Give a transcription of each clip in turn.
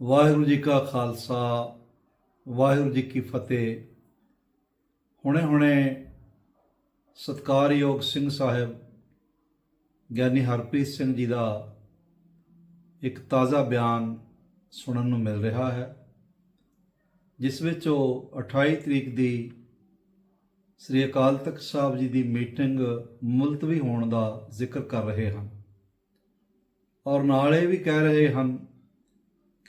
ਵਾਹਿਗੁਰੂ ਜੀ ਕਾ ਖਾਲਸਾ, ਵਾਹਿਗੁਰੂ ਜੀ ਕੀ ਫਤਿਹ। ਹੁਣੇ ਹੁਣੇ ਸਤਕਾਰਯੋਗ ਸਿੰਘ ਸਾਹਿਬ, ਗਿਆਨੀ ਹਰਪ੍ਰੀਤ ਸਿੰਘ ਜੀ ਦਾ ਇੱਕ ਤਾਜ਼ਾ ਬਿਆਨ ਸੁਣਨ ਨੂੰ ਮਿਲ ਰਿਹਾ ਹੈ, ਜਿਸ ਵਿੱਚ ਉਹ 28 ਤਰੀਕ ਦੀ ਸ੍ਰੀ ਅਕਾਲ ਤਖਤ ਸਾਹਿਬ ਜੀ ਦੀ ਮੀਟਿੰਗ ਮੁਲਤਵੀ ਹੋਣ ਦਾ ਜ਼ਿਕਰ ਕਰ ਰਹੇ ਹਨ। ਔਰ ਨਾਲ ਇਹ ਵੀ ਕਹਿ ਰਹੇ ਹਨ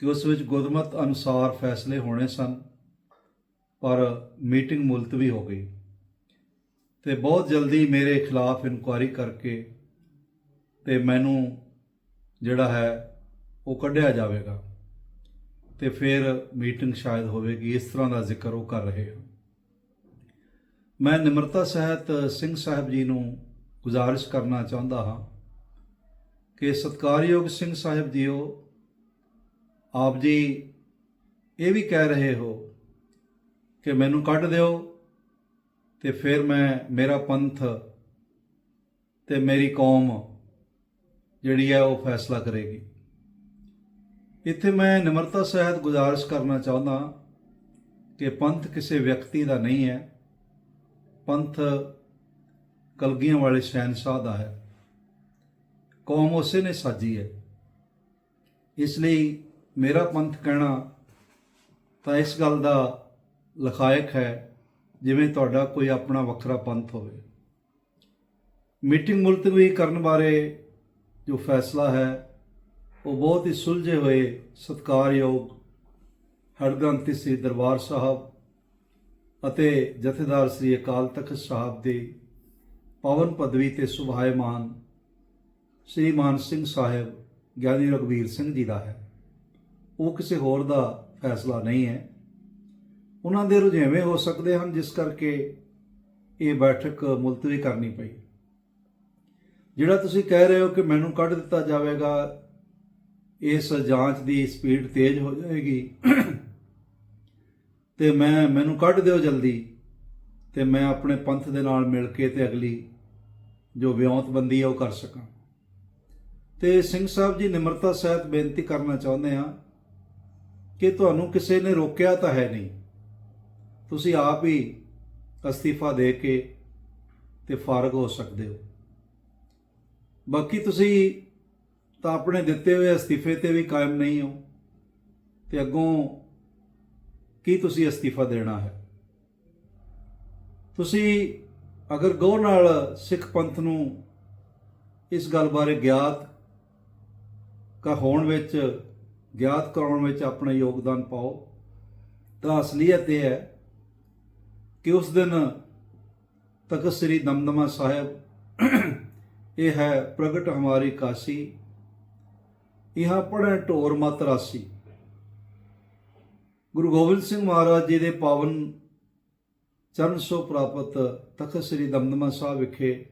ਕਿ ਉਸ ਵਿੱਚ ਗੁਰਮਤ ਅਨੁਸਾਰ ਫੈਸਲੇ ਹੋਣੇ ਸਨ, ਪਰ ਮੀਟਿੰਗ ਮੁਲਤਵੀ ਹੋ ਗਈ ਤੇ ਬਹੁਤ ਜਲਦੀ ਮੇਰੇ ਖਿਲਾਫ ਇਨਕੁਆਇਰੀ ਕਰਕੇ ਤੇ ਮੈਨੂੰ ਜਿਹੜਾ ਹੈ ਉਹ ਕੱਢਿਆ ਜਾਵੇਗਾ ਤੇ ਫਿਰ ਮੀਟਿੰਗ ਸ਼ਾਇਦ ਹੋਵੇਗੀ, ਇਸ ਤਰ੍ਹਾਂ ਦਾ ਜ਼ਿਕਰ ਉਹ ਕਰ ਰਹੇ ਹਨ। ਮੈਂ ਨਿਮਰਤਾ ਸਹਿਤ ਸਿੰਘ ਸਾਹਿਬ ਜੀ ਨੂੰ ਗੁਜ਼ਾਰਿਸ਼ ਕਰਨਾ ਚਾਹੁੰਦਾ ਹਾਂ ਕਿ ਸਤਕਾਰਯੋਗ ਸਿੰਘ ਸਾਹਿਬ ਜੀਓ ਆਪ ਜੀ ਇਹ ਵੀ ਕਹਿ ਰਹੇ ਹੋ ਕਿ ਮੈਨੂੰ ਕੱਢ ਦਿਓ ਤੇ ਫਿਰ ਮੈਂ ਮੇਰਾ ਪੰਥ ਤੇ ਮੇਰੀ ਕੌਮ ਜਿਹੜੀ ਹੈ ਉਹ ਫੈਸਲਾ ਕਰੇਗੀ। ਇੱਥੇ ਮੈਂ ਨਿਮਰਤਾ ਸਹਿਤ ਗੁਜ਼ਾਰਿਸ਼ ਕਰਨਾ ਚਾਹੁੰਦਾ ਕਿ ਪੰਥ ਕਿਸੇ ਵਿਅਕਤੀ ਦਾ ਨਹੀਂ ਹੈ। ਪੰਥ ਕਲਗੀਆਂ ਵਾਲੇ ਸ਼ਹਿਨशाह ਦਾ ਹੈ। ਕੌਮ ਉਸੇ ਨੇ ਸਾਜੀ ਹੈ। ਇਸ ਲਈ ਮੇਰਾ ਪੰਥ ਕਹਿਣਾ ਤਾਂ ਇਸ ਗੱਲ ਦਾ ਲਖਾਇਕ ਹੈ, ਜਿਵੇਂ ਤੁਹਾਡਾ ਕੋਈ ਆਪਣਾ ਵੱਖਰਾ ਪੰਥ ਹੋਵੇ। ਮੀਟਿੰਗ ਮੁਲਤਵੀ ਕਰਨ ਬਾਰੇ ਜੋ ਫੈਸਲਾ ਹੈ, ਉਹ ਬਹੁਤ ਹੀ ਸੁਲਝੇ ਹੋਏ ਸਤਕਾਰਯੋਗ ਹਰਗ੍ਰੰਥੀ ਸ੍ਰੀ ਦਰਬਾਰ ਸਾਹਿਬ ਅਤੇ ਜਥੇਦਾਰ ਸ੍ਰੀ ਅਕਾਲ ਤਖਤ ਸਾਹਿਬ ਦੇ ਪਵਨ ਪਦਵੀ ਤੇ ਸੁਭਾਇਮਾਨ ਸ੍ਰੀ ਮਾਨ ਸਿੰਘ ਸਾਹਿਬ ਗਿਆਨੀ ਰਗਵੀਰ ਸਿੰਘ ਜੀ ਦਾ ਹੈ। ਉਹ ਕਿਸੇ ਹੋਰ ਦਾ ਫੈਸਲਾ ਨਹੀਂ ਹੈ। ਉਹਨਾਂ ਦੇ ਰੁਝੇਵੇਂ ਹੋ ਸਕਦੇ ਹਨ, ਜਿਸ ਕਰਕੇ ਇਹ ਬੈਠਕ ਮੁਲਤਵੀ ਕਰਨੀ ਪਈ। ਜਿਹੜਾ ਤੁਸੀਂ ਕਹਿ ਰਹੇ ਹੋ ਕਿ ਮੈਨੂੰ ਕੱਢ ਦਿੱਤਾ ਜਾਵੇਗਾ, ਇਸ ਜਾਂਚ ਦੀ ਸਪੀਡ ਤੇਜ਼ ਹੋ ਜਾਏਗੀ। ਤੇ ਮੈਂ, ਮੈਨੂੰ ਕੱਢ ਦਿਓ ਜਲਦੀ, ਤੇ ਮੈਂ ਆਪਣੇ ਪੰਥ ਦੇ ਨਾਲ ਮਿਲ ਕੇ ਤੇ ਅਗਲੀ ਜੋ ਵਿਉਂਤਬੰਦੀ ਹੈ ਉਹ ਕਰ ਸਕਾਂ। ਤੇ ਸਿੰਘ ਸਾਹਿਬ ਜੀ, ਨਿਮਰਤਾ ਸਹਿਤ ਬੇਨਤੀ ਕਰਨਾ ਚਾਹੁੰਦੇ ਆ ਕਿ ਤੁਹਾਨੂੰ ਕਿਸੇ ਨੇ ਰੋਕਿਆ ਤਾਂ ਹੈ ਨਹੀਂ। ਤੁਸੀਂ ਆਪ ਹੀ ਅਸਤੀਫਾ ਦੇ ਕੇ ਤੇ ਫਾਰਗ ਹੋ ਸਕਦੇ ਹੋ। ਬਾਕੀ ਤੁਸੀਂ ਤਾਂ ਆਪਣੇ ਦਿੱਤੇ ਹੋਏ ਅਸਤੀਫੇ ਤੇ ਵੀ ਕਾਇਮ ਨਹੀਂ ਹੋ, ਤੇ ਅੱਗੋਂ ਕੀ ਤੁਸੀਂ ਅਸਤੀਫਾ ਦੇਣਾ ਹੈ? ਤੁਸੀਂ ਅਗਰ ਗੌਰ ਨਾਲ ਸਿੱਖ ਪੰਥ ਨੂੰ ਇਸ ਗੱਲ ਬਾਰੇ ਗਿਆਤ ਕਾ ਹੋਣ ਵਿੱਚ ਗਿਆਤ ਕਰਾਉਣ ਵਿੱਚ ਆਪਣਾ ਯੋਗਦਾਨ ਪਾਓ। ਤਾਂ ਅਸਲੀਅਤ ਇਹ ਹੈ ਕਿ ਉਸ ਦਿਨ ਤਖਤ ਸ੍ਰੀ ਦਮਦਮਾ ਸਾਹਿਬ ਇਹ ਹੈ ਪ੍ਰਗਟ ਹਮਾਰੀ ਕਾਸੀ। ਇਹਾਂ ਪੜ੍ਹਨ ਢੋਰ ਮਤ ਰਾਸੀ। ਗੁਰੂ ਗੋਬਿੰਦ ਸਿੰਘ ਮਹਾਰਾਜ ਜੀ ਦੇ ਪਾਵਨ ਚਰਨ ਸੋ ਪ੍ਰਾਪਤ ਤਖਤ ਸ੍ਰੀ ਦਮਦਮਾ ਸਾਹਿਬ ਵਿਖੇ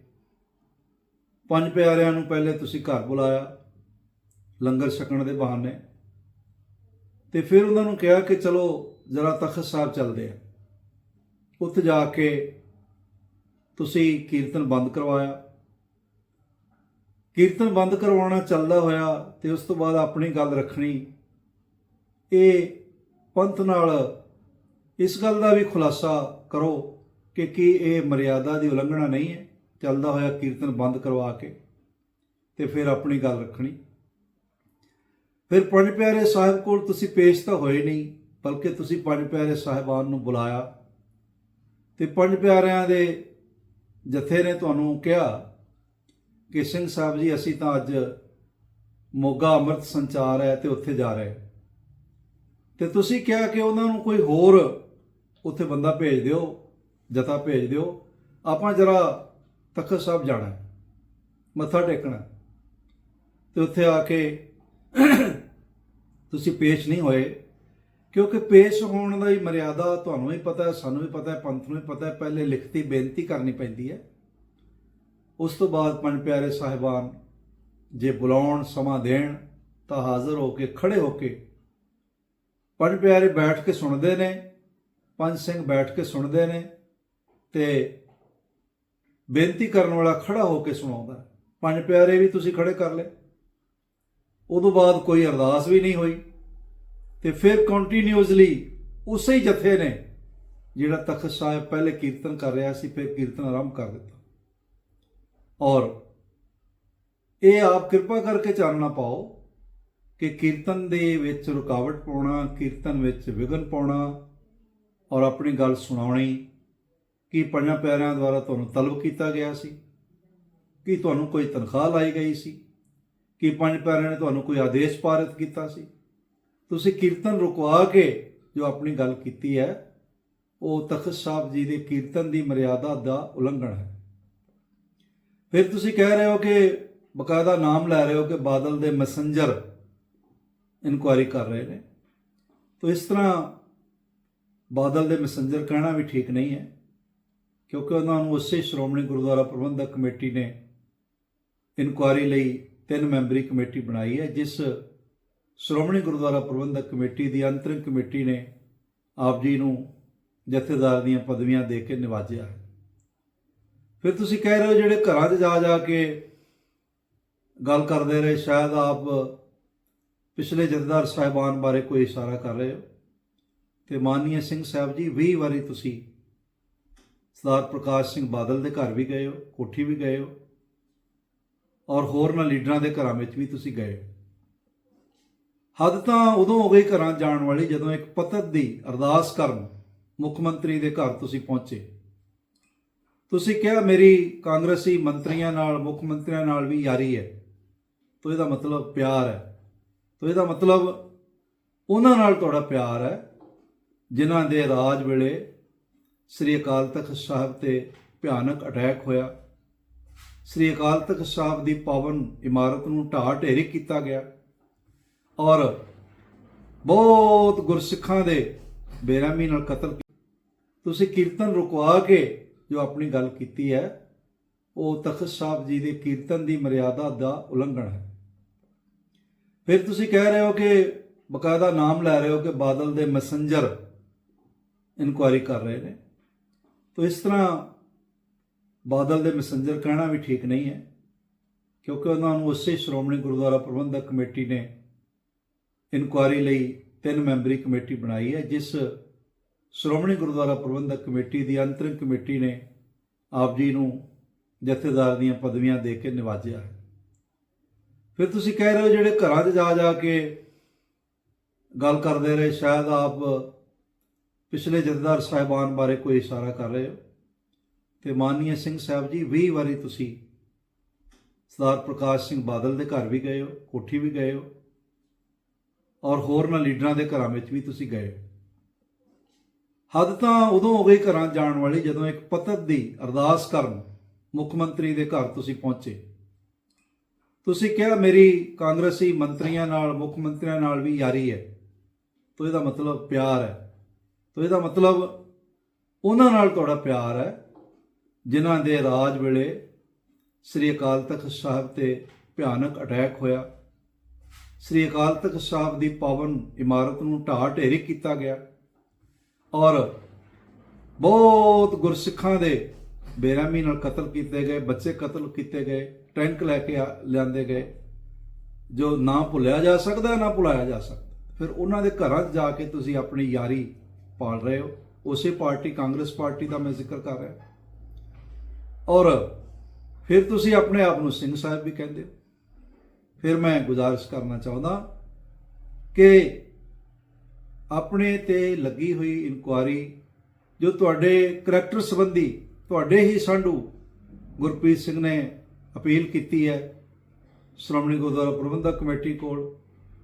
ਪੰਜ ਪਿਆਰਿਆਂ ਨੂੰ ਪਹਿਲੇ ਤੁਸੀਂ ਘਰ ਬੁਲਾਇਆ, ਲੰਗਰ ਛਕਣ ਦੇ ਬਹਾਨੇ। ਤੇ ਫਿਰ ਉਹਨਾਂ ਨੂੰ ਕਿਹਾ ਕਿ ਚਲੋ ਜਰਾ ਤਖਤ ਸਾਹਿਬ ਚੱਲਦੇ ਆ। ਉੱਥੇ ਜਾ ਕੇ ਤੁਸੀਂ ਕੀਰਤਨ ਬੰਦ ਕਰਵਾਇਆ। ਕੀਰਤਨ ਬੰਦ ਕਰਵਾਉਣਾ ਚੱਲਦਾ ਹੋਇਆ ਤੇ ਉਸ ਤੋਂ ਬਾਅਦ ਆਪਣੀ ਗੱਲ ਰੱਖਣੀ। ਇਹ ਪੰਥ ਨਾਲ ਇਸ ਗੱਲ ਦਾ ਵੀ ਖੁਲਾਸਾ ਕਰੋ ਕਿ ਕੀ ਇਹ ਮਰਿਆਦਾ ਦੀ ਉਲੰਘਣਾ ਨਹੀਂ ਹੈ। ਚੱਲਦਾ ਹੋਇਆ ਕੀਰਤਨ ਬੰਦ ਕਰਵਾ ਕੇ ਤੇ ਫਿਰ ਆਪਣੀ ਗੱਲ ਰੱਖਣੀ। ਫਿਰ ਪੰਜ ਪਿਆਰੇ ਸਾਹਿਬ ਕੋਲ ਤੁਸੀਂ ਪੇਸ਼ ਤਾਂ ਹੋਏ ਨਹੀਂ, ਬਲਕਿ ਤੁਸੀਂ ਪੰਜ ਪਿਆਰੇ ਸਾਹਿਬਾਨ ਨੂੰ ਬੁਲਾਇਆ। ਤੇ ਪੰਜ ਪਿਆਰਿਆਂ ਦੇ ਜਥੇ ਨੇ ਤੁਹਾਨੂੰ ਕਿਹਾ ਕਿ ਸਿੰਘ ਸਾਹਿਬ ਜੀ, ਅਸੀਂ ਤਾਂ ਅੱਜ ਮੋਗਾ ਅੰਮ੍ਰਿਤ ਸੰਚਾਰ ਹੈ ਤੇ ਉੱਥੇ ਜਾ ਰਹੇ। ਤੇ ਤੁਸੀਂ ਕਿਹਾ ਕਿ ਉਹਨਾਂ ਨੂੰ ਕੋਈ ਹੋਰ ਉੱਥੇ ਬੰਦਾ ਭੇਜ ਦਿਓ, ਜਥਾ ਭੇਜ ਦਿਓ। ਆਪਾਂ ਜਰਾ ਤਖਤ ਸਾਹਿਬ ਜਾਣਾ ਮੱਥਾ ਟੇਕਣਾ ਹੈ। ਤੇ ਉੱਥੇ ਆ ਕੇ ਤੁਸੀਂ ਪੇਸ਼ ਨਹੀਂ ਹੋਏ, ਕਿਉਂਕਿ ਪੇਸ਼ ਹੋਣ ਦਾ ਹੀ ਮਰਿਆਦਾ ਤੁਹਾਨੂੰ ਵੀ ਪਤਾ ਹੈ, ਸਾਨੂੰ ਵੀ ਪਤਾ ਹੈ, ਪੰਥ ਨੂੰ ਵੀ ਪਤਾ ਹੈ, ਪਹਿਲੇ ਲਿਖਤੀ ਬੇਨਤੀ ਕਰਨੀ ਪੈਂਦੀ ਹੈ। ਉਸ ਤੋਂ ਬਾਅਦ ਪੰਜ ਪਿਆਰੇ ਸਾਹਿਬਾਨ, ਜੇ ਬੁਲਾਉਣ, ਸਮਾਂ ਦੇਣ, ਤਾਂ ਹਾਜ਼ਰ ਹੋ ਕੇ, ਖੜੇ ਹੋ ਕੇ ਪੰਜ ਪਿਆਰੇ ਬੈਠ ਕੇ ਸੁਣਦੇ ਨੇ, ਪੰਜ ਸਿੰਘ ਬੈਠ ਕੇ ਸੁਣਦੇ ਨੇ ਤੇ ਬੇਨਤੀ ਕਰਨ ਵਾਲਾ ਖੜਾ ਹੋ ਕੇ ਸੁਣਾਉਂਦਾ ਪੰਜ ਪਿਆਰੇ ਵੀ ਤੁਸੀਂ ਖੜੇ ਕਰ ਲਏ। ਉਦੋਂ ਬਾਅਦ ਕੋਈ ਅਰਦਾਸ ਵੀ ਨਹੀਂ ਹੋਈ ਤੇ ਫਿਰ ਕੰਟੀਨਿਊਸਲੀ ਉਸੇ ਹੀ ਜਥੇ ਨੇ ਜਿਹੜਾ ਤਖਤ ਸਾਹਿਬ ਪਹਿਲੇ ਕੀਰਤਨ ਕਰ ਰਿਹਾ ਸੀ, ਫਿਰ ਕੀਰਤਨ ਆਰੰਭ ਕਰ ਦਿੱਤਾ। ਔਰ ਇਹ ਆਪ ਕਿਰਪਾ ਕਰਕੇ ਚਾਨਣਾ ਪਾਓ ਕਿ ਕੀਰਤਨ ਦੇ ਵਿੱਚ ਰੁਕਾਵਟ ਪਾਉਣਾ, ਕੀਰਤਨ ਵਿੱਚ ਵਿਘਨ ਪਾਉਣਾ ਔਰ ਆਪਣੀ ਗੱਲ ਸੁਣਾਉਣੀ ਕੀ ਪੰਜਾਂ ਪਿਆਰਿਆਂ ਦੁਆਰਾ ਤੁਹਾਨੂੰ ਤਲਬ ਕੀਤਾ ਗਿਆ ਸੀ, ਕੀ ਤੁਹਾਨੂੰ ਕੋਈ ਤਨਖਾਹ ਲਾਈ ਗਈ ਸੀ। ਕਿ ਪੰਜ ਪਿਆਰਿਆਂ ਨੇ ਤੁਹਾਨੂੰ ਕੋਈ ਆਦੇਸ਼ ਪਾਰਿਤ ਕੀਤਾ ਸੀ? ਤੁਸੀਂ ਕੀਰਤਨ ਰੁਕਵਾ ਕੇ ਜੋ ਆਪਣੀ ਗੱਲ ਕੀਤੀ ਹੈ, ਉਹ ਤਖਤ ਸਾਹਿਬ ਜੀ ਦੇ ਕੀਰਤਨ ਦੀ ਮਰਿਆਦਾ ਦਾ ਉਲੰਘਣ ਹੈ। ਫਿਰ ਤੁਸੀਂ ਕਹਿ ਰਹੇ ਹੋ ਕਿ ਬਕਾਇਦਾ ਨਾਮ ਲੈ ਰਹੇ ਹੋ ਕਿ ਬਾਦਲ ਦੇ ਮੈਸੇਂਜਰ ਇਨਕੁਆਇਰੀ ਕਰ ਰਹੇ ਨੇ। ਤਾਂ ਇਸ ਤਰ੍ਹਾਂ ਬਾਦਲ ਦੇ ਮੈਸੇਂਜਰ ਕਹਿਣਾ ਵੀ ਠੀਕ ਨਹੀਂ ਹੈ, ਕਿਉਂਕਿ ਉਹਨਾਂ ਨੂੰ ਉਸੇ ਸ਼੍ਰੋਮਣੀ ਗੁਰਦੁਆਰਾ ਪ੍ਰਬੰਧਕ ਕਮੇਟੀ ਨੇ ਇਨਕੁਆਇਰੀ ਲਈ ਤਿੰਨ ਮੈਂਬਰੀ ਕਮੇਟੀ ਬਣਾਈ ਹੈ, ਜਿਸ ਸ਼੍ਰੋਮਣੀ ਗੁਰਦੁਆਰਾ ਪ੍ਰਬੰਧਕ ਕਮੇਟੀ ਦੀ ਅੰਤਰਿਮ ਕਮੇਟੀ ਨੇ ਆਪ ਜੀ ਨੂੰ ਜਥੇਦਾਰ ਦੀਆਂ ਪਦਵੀਆਂ ਦੇ ਕੇ ਨਿਵਾਜਿਆ ਹੈ। ਫਿਰ ਤੁਸੀਂ ਕਹਿ ਰਹੇ ਹੋ, ਜਿਹੜੇ ਘਰਾਂ 'ਚ ਜਾ ਜਾ ਕੇ ਗੱਲ ਕਰਦੇ ਰਹੇ, ਸ਼ਾਇਦ ਆਪ ਪਿਛਲੇ ਜਥੇਦਾਰ ਸਾਹਿਬਾਨ ਬਾਰੇ ਕੋਈ ਇਸ਼ਾਰਾ ਕਰ ਰਹੇ ਹੋ? ਤੇ ਮਾਨਨੀय ਸਿੰਘ ਸਾਹਿਬ ਜੀ 20 ਵਾਰੀ ਤੁਸੀਂ ਸਰਦਾਰ ਪ੍ਰਕਾਸ਼ ਸਿੰਘ ਬਾਦਲ ਦੇ ਘਰ ਵੀ ਗਏ ਹੋ, ਕੋਠੀ ਵੀ ਗਏ ਹੋ ਔਰ ਹੋਰਨਾਂ ਲੀਡਰਾਂ ਦੇ ਘਰਾਂ ਵਿੱਚ ਵੀ ਤੁਸੀਂ ਗਏ ਹੱਦ ਤਾਂ ਉਦੋਂ ਹੋ ਗਈ ਘਰਾਂ ਜਾਣ ਵਾਲੀ ਜਦੋਂ ਇੱਕ ਪਤਤ ਦੀ ਅਰਦਾਸ ਕਰਨ ਮੁੱਖ ਮੰਤਰੀ ਦੇ ਘਰ ਤੁਸੀਂ ਪਹੁੰਚੇ। ਤੁਸੀਂ ਕਿਹਾ, ਮੇਰੀ ਕਾਂਗਰਸੀ ਮੰਤਰੀਆਂ ਨਾਲ, ਮੁੱਖ ਮੰਤਰੀਆਂ ਨਾਲ ਵੀ ਯਾਰੀ ਹੈ। ਤੋ ਇਹਦਾ ਮਤਲਬ ਪਿਆਰ ਹੈ। ਤੋ ਇਹਦਾ ਮਤਲਬ ਉਹਨਾਂ ਨਾਲ ਤੁਹਾਡਾ ਪਿਆਰ ਹੈ, ਜਿਨ੍ਹਾਂ ਦੇ ਰਾਜ ਵੇਲੇ ਸ੍ਰੀ ਅਕਾਲ ਤਖਤ ਸਾਹਿਬ ਤੇ ਭਿਆਨਕ ਅਟੈਕ ਹੋਇਆ। ਸ੍ਰੀ ਅਕਾਲ ਤਖਤ ਸਾਹਿਬ ਦੀ ਪਾਵਨ ਇਮਾਰਤ ਨੂੰ ਢਾਹ ਢੇਰੀ ਕੀਤਾ ਗਿਆ ਔਰ ਬਹੁਤ ਗੁਰਸਿੱਖਾਂ ਦੇ ਬੇਰਹਿਮੀ ਨਾਲ ਕਤਲ ਤੁਸੀਂ ਕੀਰਤਨ ਰੁਕਵਾ ਕੇ ਜੋ ਆਪਣੀ ਗੱਲ ਕੀਤੀ ਹੈ, ਉਹ ਤਖਤ ਸਾਹਿਬ ਜੀ ਦੇ ਕੀਰਤਨ ਦੀ ਮਰਿਆਦਾ ਦਾ ਉਲੰਘਣ ਹੈ। ਫਿਰ ਤੁਸੀਂ ਕਹਿ ਰਹੇ ਹੋ ਕਿ ਬਕਾਇਦਾ ਨਾਮ ਲੈ ਰਹੇ ਹੋ ਕਿ ਬਾਦਲ ਦੇ ਮੈਸੇਂਜਰ ਇਨਕੁਆਇਰੀ ਕਰ ਰਹੇ ਨੇ। ਤਾਂ ਇਸ ਤਰ੍ਹਾਂ ਬਾਦਲ ਦੇ ਮੈਸੇਂਜਰ ਕਹਿਣਾ ਵੀ ਠੀਕ ਨਹੀਂ ਹੈ, ਕਿਉਂਕਿ ਉਹਨਾਂ ਨੂੰ ਉਸੇ ਸ਼੍ਰੋਮਣੀ ਗੁਰਦੁਆਰਾ ਪ੍ਰਬੰਧਕ ਕਮੇਟੀ ਨੇ ਇਨਕੁਆਇਰੀ ਲਈ ਤਿੰਨ ਮੈਂਬਰੀ ਕਮੇਟੀ ਬਣਾਈ ਹੈ, ਜਿਸ ਸ਼੍ਰੋਮਣੀ ਗੁਰਦੁਆਰਾ ਪ੍ਰਬੰਧਕ ਕਮੇਟੀ ਦੀ ਅੰਤਰਿਮ ਕਮੇਟੀ ਨੇ ਆਪ ਜੀ ਨੂੰ ਜਥੇਦਾਰ ਦੀਆਂ ਪਦਵੀਆਂ ਦੇ ਕੇ ਨਿਵਾਜਿਆ ਹੈ। ਫਿਰ ਤੁਸੀਂ ਕਹਿ ਰਹੇ ਹੋ ਜਿਹੜੇ ਘਰਾਂ 'ਚ ਜਾ ਜਾ ਕੇ ਗੱਲ ਕਰਦੇ ਰਹੇ, ਸ਼ਾਇਦ ਆਪ ਪਿਛਲੇ ਜਥੇਦਾਰ ਸਾਹਿਬਾਨ ਬਾਰੇ ਕੋਈ ਇਸ਼ਾਰਾ ਕਰ ਰਹੇ ਹੋ? ਤੇ ਮਾਨਨੀय ਸਿੰਘ ਸਾਹਿਬ ਜੀ 20 ਵਾਰੀ ਤੁਸੀਂ ਸਰਦਾਰ ਪ੍ਰਕਾਸ਼ ਸਿੰਘ ਬਾਦਲ ਦੇ ਘਰ ਵੀ ਗਏ ਹੋ, ਕੋਠੀ ਵੀ ਗਏ ਹੋ, ਔਰ ਹੋਰਨਾਂ ਲੀਡਰਾਂ ਦੇ ਘਰਾਂ ਵਿੱਚ ਵੀ ਤੁਸੀਂ ਗਏ ਹੋ। ਹੱਦ ਤਾਂ ਉਦੋਂ ਹੋ ਗਈ ਘਰਾਂ ਜਾਣ ਵਾਲੀ, ਜਦੋਂ ਇੱਕ ਪਤਤ ਦੀ ਅਰਦਾਸ ਕਰਨ ਮੁੱਖ ਮੰਤਰੀ ਦੇ ਘਰ ਤੁਸੀਂ ਪਹੁੰਚੇ ਤੁਸੀਂ ਕਿਹਾ, ਮੇਰੀ ਕਾਂਗਰਸੀ ਮੰਤਰੀਆਂ ਨਾਲ, ਮੁੱਖ ਮੰਤਰੀਆਂ ਨਾਲ ਵੀ ਯਾਰੀ ਹੈ, ਤੋ ਇਹਦਾ ਮਤਲਬ ਪਿਆਰ ਹੈ, ਤੋ ਇਹਦਾ ਮਤਲਬ ਉਹਨਾਂ ਨਾਲ ਤੁਹਾਡਾ ਪਿਆਰ ਹੈ ਜਿਨ੍ਹਾਂ ਦੇ ਰਾਜ ਵੇਲੇ ਸ੍ਰੀ ਅਕਾਲ ਤਖਤ ਸਾਹਿਬ ਤੇ ਭਿਆਨਕ ਅਟੈਕ ਹੋਇਆ। ਸ੍ਰੀ ਅਕਾਲ ਤਖਤ ਸਾਹਿਬ ਦੀ ਪਾਵਨ ਇਮਾਰਤ ਨੂੰ ਢਾਹ ਢੇਰੀ ਕੀਤਾ ਗਿਆ ਔਰ ਬਹੁਤ ਗੁਰਸਿੱਖਾਂ ਦੇ ਬੇਰਹਿਮੀ ਨਾਲ ਕਤਲ ਕੀਤੇ ਗਏ, ਬੱਚੇ ਕਤਲ ਕੀਤੇ ਗਏ, ਟੈਂਕ ਲੈ ਕੇ ਆ- ਲਿਆਂਦੇ ਗਏ। ਜੋ ਨਾ ਭੁੱਲਿਆ ਜਾ ਸਕਦਾ, ਨਾ ਭੁਲਾਇਆ ਜਾ ਸਕਦਾ। ਫਿਰ ਉਹਨਾਂ ਦੇ ਘਰਾਂ 'ਚ ਜਾ ਕੇ ਤੁਸੀਂ ਆਪਣੀ ਯਾਰੀ ਪਾਲ ਰਹੇ ਹੋ। ਉਸੇ ਪਾਰਟੀ ਕਾਂਗਰਸ ਪਾਰਟੀ ਦਾ ਮੈਂ ਜ਼ਿਕਰ ਕਰ ਰਿਹਾ। ਔਰ ਫਿਰ ਤੁਸੀਂ ਆਪਣੇ ਆਪ ਨੂੰ ਸਿੰਘ ਸਾਹਿਬ ਵੀ ਕਹਿੰਦੇ ਹੋ। ਫਿਰ ਮੈਂ ਗੁਜ਼ਾਰਿਸ਼ ਕਰਨਾ ਚਾਹੁੰਦਾ ਕਿ ਆਪਣੇ ਤੇ ਲੱਗੀ ਹੋਈ ਇਨਕੁਆਰੀ ਜੋ ਤੁਹਾਡੇ ਕਰੈਕਟਰ ਸੰਬੰਧੀ ਤੁਹਾਡੇ ਹੀ ਸੰਧੂ ਗੁਰਪ੍ਰੀਤ ਸਿੰਘ ਨੇ ਅਪੀਲ ਕੀਤੀ ਹੈ, ਸ਼੍ਰੋਮਣੀ ਗੁਰਦੁਆਰਾ ਪ੍ਰਬੰਧਕ ਕਮੇਟੀ ਕੋਲ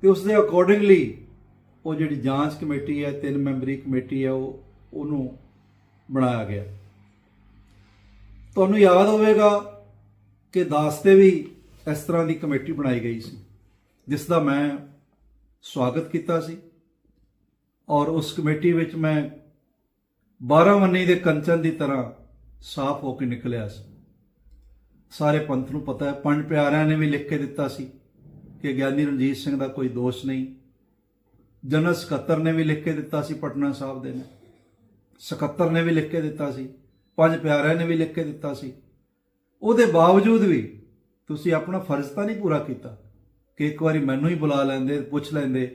ਤੇ ਉਸ ਦੇ ਅਕੋਰਡਿੰਗਲੀ ਉਹ ਜਿਹੜੀ ਜਾਂਚ ਕਮੇਟੀ ਹੈ, ਤਿੰਨ ਮੈਂਬਰੀ ਕਮੇਟੀ ਹੈ, ਉਹ ਉਹਨੂੰ ਬਣਾਇਆ ਗਿਆ। ਤੁਹਾਨੂੰ ਯਾਦ ਹੋਵੇਗਾ ਕਿ ਦਾਸ ਤੇ ਵੀ ਇਸ ਤਰ੍ਹਾਂ ਦੀ ਕਮੇਟੀ ਬਣਾਈ ਗਈ ਸੀ, ਜਿਸ ਦਾ ਮੈਂ ਸਵਾਗਤ ਕੀਤਾ ਸੀ ਔਰ ਉਸ ਕਮੇਟੀ ਵਿੱਚ ਮੈਂ 12 ਮੰਨੀ ਦੇ ਕੰਚਨ ਦੀ ਤਰ੍ਹਾਂ ਸਾਫ਼ ਹੋ ਕੇ ਨਿਕਲਿਆ ਸੀ। ਸਾਰੇ ਪੰਥ ਨੂੰ ਪਤਾ ਹੈ, ਪੰਜ ਪਿਆਰਿਆਂ ਨੇ ਵੀ ਲਿਖ ਕੇ ਦਿੱਤਾ ਸੀ ਕਿ ਗਿਆਨੀ ਰਣਜੀਤ ਸਿੰਘ ਦਾ ਕੋਈ ਦੋਸ਼ ਨਹੀਂ। ਜਨਰਲ ਸਕੱਤਰ ਨੇ ਵੀ ਲਿਖ ਕੇ ਦਿੱਤਾ ਸੀ, ਪਟਨਾ ਸਾਹਿਬ ਦੇ ਨੇ। ਸਕੱਤਰ ਨੇ ਵੀ ਲਿਖ ਕੇ ਦਿੱਤਾ ਸੀ ਪੰਜ ਪਿਆਰਿਆਂ ਨੇ ਵੀ ਲਿਖ ਕੇ ਦਿੱਤਾ ਸੀ। ਉਹਦੇ ਬਾਵਜੂਦ ਵੀ ਤੁਸੀਂ ਆਪਣਾ ਫਰਜ਼ ਤਾਂ ਨਹੀਂ ਪੂਰਾ ਕੀਤਾ ਕਿ ਇੱਕ ਵਾਰੀ ਮੈਨੂੰ ਹੀ ਬੁਲਾ ਲੈਂਦੇ, ਪੁੱਛ ਲੈਂਦੇ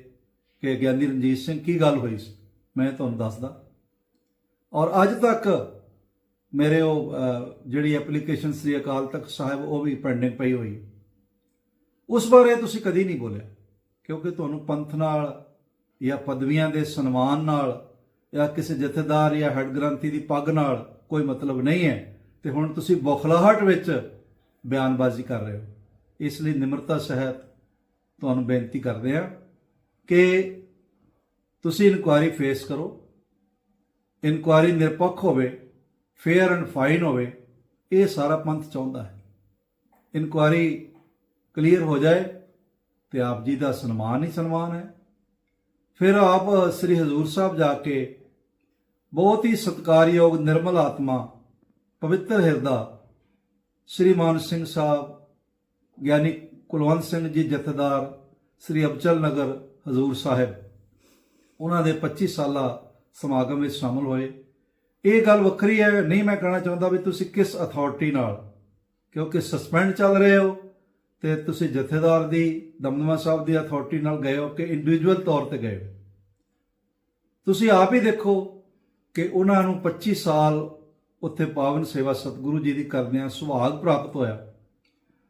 ਕਿ ਗਿਆਨੀ ਰਣਜੀਤ ਸਿੰਘ ਕੀ ਗੱਲ ਹੋਈ ਸੀ। ਮੈਂ ਤੁਹਾਨੂੰ ਦੱਸਦਾ। ਔਰ ਅੱਜ ਤੱਕ ਮੇਰੇ ਉਹ ਜਿਹੜੀ ਐਪਲੀਕੇਸ਼ਨ ਸ਼੍ਰੀ ਅਕਾਲ ਤਖਤ ਸਾਹਿਬ, ਉਹ ਵੀ ਪੈਂਡਿੰਗ ਪਈ ਹੋਈ। ਉਸ ਬਾਰੇ ਤੁਸੀਂ ਕਦੀ ਨਹੀਂ ਬੋਲਿਆ, ਕਿਉਂਕਿ ਤੁਹਾਨੂੰ ਪੰਥ ਨਾਲ ਜਾਂ ਪਦਵੀਆਂ ਦੇ ਸਨਮਾਨ ਨਾਲ ਜਾਂ ਕਿਸੇ ਜਥੇਦਾਰ ਜਾਂ ਹੈੱਡ ਗ੍ਰੰਥੀ ਦੀ ਪੱਗ ਨਾਲ ਕੋਈ ਮਤਲਬ ਨਹੀਂ ਹੈ। ਤੇ ਹੁਣ ਤੁਸੀਂ ਬੌਖਲਾਹਟ ਵਿੱਚ ਬਿਆਨਬਾਜ਼ੀ ਕਰ ਰਹੇ ਹੋ। ਇਸ ਲਈ ਨਿਮਰਤਾ ਸਹਿਤ ਤੁਹਾਨੂੰ ਬੇਨਤੀ ਕਰਦੇ ਹਾਂ ਕਿ ਤੁਸੀਂ ਇਨਕੁਆਇਰੀ ਫੇਸ ਕਰੋ। ਇਨਕੁਆਇਰੀ ਨਿਰਪੱਖ ਹੋਵੇ, ਫੇਅਰ ਐਂਡ ਫਾਈਨ ਹੋਵੇ, ਇਹ ਸਾਰਾ ਪੰਥ ਚਾਹੁੰਦਾ ਹੈ। ਇਨਕੁਆਇਰੀ ਕਲੀਅਰ ਹੋ ਜਾਏ ਤੇ ਆਪ ਜੀ ਦਾ ਸਨਮਾਨ ਹੀ ਸਨਮਾਨ ਹੈ। ਫਿਰ ਆਪ ਸ੍ਰੀ ਹਜ਼ੂਰ ਸਾਹਿਬ ਜਾ ਕੇ ਬਹੁਤ ਹੀ ਸਤਿਕਾਰਯੋਗ, ਨਿਰਮਲ ਆਤਮਾ, ਪਵਿੱਤਰ ਹਿਰਦਾ ਸ੍ਰੀ ਮਾਨ ਸਿੰਘ ਸਾਹਿਬ, ਗਿਆਨੀ ਕੁਲਵੰਤ ਸਿੰਘ ਜੀ ਜਥੇਦਾਰ, ਸ੍ਰੀ ਅਬਚਲ ਨਗਰ, ਹਜ਼ੂਰ ਸਾਹਿਬ। ਉਹਨਾਂ ਦੇ 25 ਸਾਲਾ ਸਮਾਗਮ ਵਿੱਚ ਸ਼ਾਮਲ ਹੋਏ। ਇਹ ਗੱਲ ਵੱਖਰੀ ਹੈ, ਨਹੀਂ ਮੈਂ ਕਹਿਣਾ ਚਾਹੁੰਦਾ ਵੀ ਤੁਸੀਂ ਕਿਸ ਅਥਾਰਟੀ ਨਾਲ, ਕਿਉਂਕਿ ਸਸਪੈਂਡ ਚੱਲ ਰਹੇ ਹੋ ਤੇ ਤੁਸੀਂ ਜਥੇਦਾਰ ਦੀ, ਦਮਦਮਾ ਸਾਹਿਬ ਦੀ ਅਥਾਰਟੀ ਨਾਲ ਗਏ ਹੋ ਕਿ ਇੰਡੀਵਿਜੂਅਲ ਤੌਰ ਤੇ ਗਏ ਹੋ। ਤੁਸੀਂ ਆਪ ਹੀ ਦੇਖੋ ਕਿ ਉਹਨਾਂ ਨੂੰ 25 ਸਾਲ ਉੱਥੇ ਪਾਵਨ ਸੇਵਾ ਸਤਿਗੁਰੂ ਜੀ ਦੀ ਕਰਦਿਆਂ ਸੁਭਾਗ ਪ੍ਰਾਪਤ ਹੋਇਆ।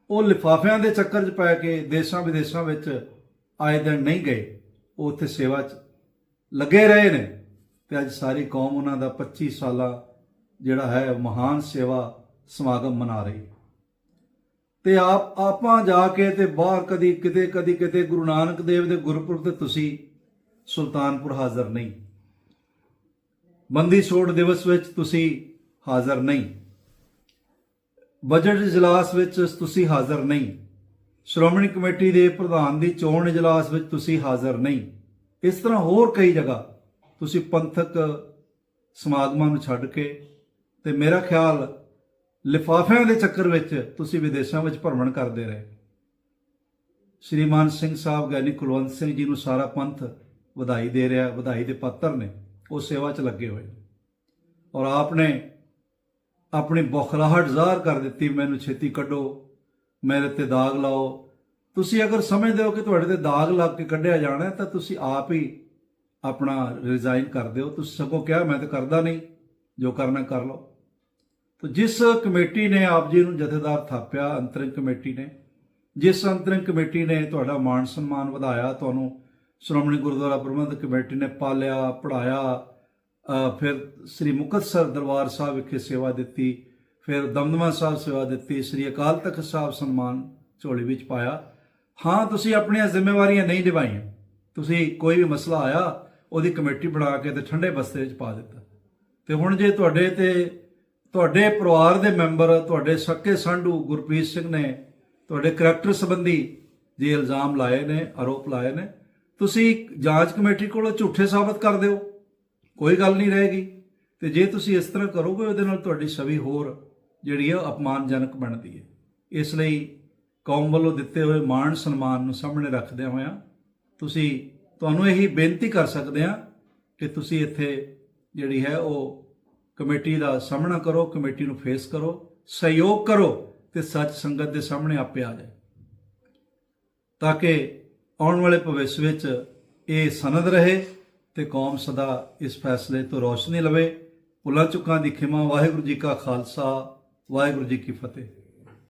ਉਹ ਲਿਫਾਫਿਆਂ ਦੇ ਚੱਕਰ 'ਚ ਪੈ ਕੇ ਦੇਸ਼ਾਂ ਵਿਦੇਸ਼ਾਂ ਵਿੱਚ ਆਏ ਦਿਨ ਨਹੀਂ ਗਏ। ਉਹ ਉੱਥੇ ਸੇਵਾ 'ਚ ਲੱਗੇ ਰਹੇ ਨੇ ਤੇ ਅੱਜ ਸਾਰੀ ਕੌਮ ਉਹਨਾਂ ਦਾ 25 ਸਾਲਾ ਜਿਹੜਾ ਹੈ ਮਹਾਨ ਸੇਵਾ ਸਮਾਗਮ ਮਨਾ ਰਹੀ ਹੈ। ਤੇ ਆਪ, ਆਪਾਂ ਜਾ ਕੇ ਤੇ ਬਾਹਰ ਕਦੀ ਕਿਤੇ ਕਦੀ ਕਿਤੇ ਗੁਰੂ ਨਾਨਕ ਦੇਵ ਦੇ ਗੁਰਪੁਰਬ ਤੇ ਤੁਸੀਂ ਸੁਲਤਾਨਪੁਰ ਹਾਜ਼ਰ ਨਹੀਂ। ਬੰਦੀ ਛੋੜ ਦਿਵਸ ਵਿੱਚ ਤੁਸੀਂ ਹਾਜ਼ਰ ਨਹੀਂ। ਬਜਟ ਇਜਲਾਸ ਵਿੱਚ ਤੁਸੀਂ ਹਾਜ਼ਰ ਨਹੀਂ। ਸ਼੍ਰੋਮਣੀ ਕਮੇਟੀ ਦੇ ਪ੍ਰਧਾਨ ਦੀ ਚੋਣ ਇਜਲਾਸ ਵਿੱਚ ਤੁਸੀਂ ਹਾਜ਼ਰ ਨਹੀਂ। ਇਸ ਤਰ੍ਹਾਂ ਹੋਰ ਕਈ ਜਗ੍ਹਾ ਤੁਸੀਂ ਪੰਥਕ ਸਮਾਗਮਾਂ ਨੂੰ ਛੱਡ ਕੇ ਤੇ ਮੇਰਾ ਖਿਆਲ ਲਿਫਾਫਿਆਂ ਦੇ ਚੱਕਰ ਵਿੱਚ ਤੁਸੀਂ ਵਿਦੇਸ਼ਾਂ ਵਿੱਚ ਭਰਮਣ ਕਰਦੇ ਰਹੇ। ਸ਼੍ਰੀਮਾਨ ਸਿੰਘ ਸਾਹਿਬ ਗਿਆਨੀ ਕੁਲਵੰਤ ਸਿੰਘ ਜੀ ਨੂੰ ਸਾਰਾ ਪੰਥ ਵਧਾਈ ਦੇ ਰਿਹਾ, ਵਧਾਈ ਦੇ ਪਾਤਰ ਨੇ। ਉਹ ਸੇਵਾ 'ਚ ਲੱਗੇ ਹੋਏ ਨੇ। ਔਰ ਆਪਨੇ ਆਪਣੀ ਬੁਖਲਾਹਟ ਜ਼ਾਹਰ ਕਰ ਦਿੱਤੀ, ਮੈਨੂੰ ਛੇਤੀ ਕੱਢੋ, ਮੇਰੇ ਤੇ ਦਾਗ ਲਾਓ। ਤੁਸੀਂ ਅਗਰ ਸਮਝਦੇ ਹੋ ਕਿ ਤੁਹਾਡੇ ਤੇ ਦਾਗ ਲੱਗ ਕੇ ਕੱਢਿਆ ਜਾਣਾ ਤਾਂ ਤੁਸੀਂ ਆਪ ਹੀ ਆਪਣਾ ਰਿਜ਼ਾਈਨ ਕਰ ਦਿਓ। ਤੁਸੀਂ ਸਗੋਂ ਕਿਹਾ, ਮੈਂ ਤਾਂ ਕਰਦਾ ਨਹੀਂ, ਜੋ ਕਰਨਾ ਕਰ ਲਓ। ਤੋ ਜਿਸ ਕਮੇਟੀ ਨੇ ਆਪ ਜੀ ਨੂੰ ਜਥੇਦਾਰ ਥਾਪਿਆ, ਅੰਤਰਿੰਗ ਕਮੇਟੀ ਨੇ, ਜਿਸ ਅੰਤਰਿੰਗ ਕਮੇਟੀ ਨੇ ਤੁਹਾਡਾ ਮਾਣ ਸਨਮਾਨ ਵਧਾਇਆ, ਤੁਹਾਨੂੰ ਸ਼੍ਰੋਮਣੀ ਗੁਰਦੁਆਰਾ ਪ੍ਰਬੰਧਕ ਕਮੇਟੀ ਨੇ ਪਾਲਿਆ ਪੜਾਇਆ ਫਿਰ ਸ੍ਰੀ ਮੁਕਤਸਰ ਦਰਬਾਰ ਸਾਹਿਬ ਵਿਖੇ ਸੇਵਾ ਦਿੱਤੀ, ਫਿਰ ਦਮਦਮਾ ਸਾਹਿਬ ਸੇਵਾ ਦਿੱਤੀ, ਸ੍ਰੀ ਅਕਾਲ ਤਖਤ ਸਾਹਿਬ ਸਨਮਾਨ ਝੋਲੀ ਵਿੱਚ ਪਾਇਆ। ਹਾਂ, ਤੁਸੀਂ ਆਪਣੀਆਂ ਜ਼ਿੰਮੇਵਾਰੀਆਂ ਨਹੀਂ ਨਿਭਾਈਆਂ। ਤੁਸੀਂ ਕੋਈ ਵੀ ਮਸਲਾ ਆਇਆ, ਉਹਦੀ ਕਮੇਟੀ ਬਣਾ ਕੇ ਤੇ ਠੰਡੇ ਬਸਤੇ ਵਿੱਚ ਪਾ ਦਿੱਤਾ। ਤੇ ਹੁਣ ਜੇ ਤੁਹਾਡੇ ਤੇ, ਤੁਹਾਡੇ ਪਰਿਵਾਰ ਦੇ ਮੈਂਬਰ, ਤੁਹਾਡੇ ਸਕੇ ਸੰਧੂ ਗੁਰਪ੍ਰੀਤ ਸਿੰਘ ਨੇ ਤੁਹਾਡੇ ਕਰੈਕਟਰ ਸੰਬੰਧੀ ਜੇ ਇਲਜ਼ਾਮ ਲਾਏ ਨੇ, ਆਰੋਪ ਲਾਏ ਨੇ ਤੁਸੀਂ ਜਾਂਚ ਕਮੇਟੀ ਕੋਲੋਂ ਝੂਠੇ ਸਾਬਤ ਕਰ ਦਿਓ, ਕੋਈ ਗੱਲ ਨਹੀਂ ਰਹੇਗੀ। ਤੇ ਜੇ ਤੁਸੀਂ ਇਸ ਤਰ੍ਹਾਂ ਕਰੋਗੇ, ਉਹਦੇ ਨਾਲ ਤੁਹਾਡੀ ਛਵੀ ਹੋਰ ਜਿਹੜੀ ਹੈ ਅਪਮਾਨਜਨਕ ਬਣਦੀ ਹੈ। ਇਸ ਲਈ ਕੌਮ ਵੱਲੋਂ ਦਿੱਤੇ ਹੋਏ ਮਾਣ ਸਨਮਾਨ ਨੂੰ ਸਾਹਮਣੇ ਰੱਖਦਿਆਂ ਹੋਇਆਂ ਤੁਸੀਂ ਤੁਹਾਨੂੰ ਇਹੀ ਬੇਨਤੀ ਕਰ ਸਕਦੇ ਹਾਂ ਕਿ ਤੁਸੀਂ ਇੱਥੇ ਜਿਹੜੀ ਹੈ, ਉਹ ਕਮੇਟੀ ਦਾ ਸਾਹਮਣਾ ਕਰੋ, ਕਮੇਟੀ ਨੂੰ ਫੇਸ ਕਰੋ, ਸਹਿਯੋਗ ਕਰੋ ਤੇ ਸੱਚ ਸੰਗਤ ਦੇ ਸਾਹਮਣੇ ਆਪੇ ਆ ਜਾਏ। ਤਾਂ ਕਿ ਆਉਣ ਵਾਲੇ ਭਵਿੱਖ ਵਿੱਚ ਇਹ ਸਨਦ ਰਹੇ ਤੇ ਕੌਮ ਸਦਾ ਇਸ ਫੈਸਲੇ ਤੋਂ ਰੋਸ਼ਨੀ ਲਵੇ। ਭੁੱਲਾਂ ਚੁੱਕਾਂ ਦੀ ਖਿਮਾ ਵਾਹਿਗੁਰੂ ਜੀ ਕਾ ਖਾਲਸਾ, ਵਾਹਿਗੁਰੂ ਜੀ ਕੀ ਫਤਿਹ।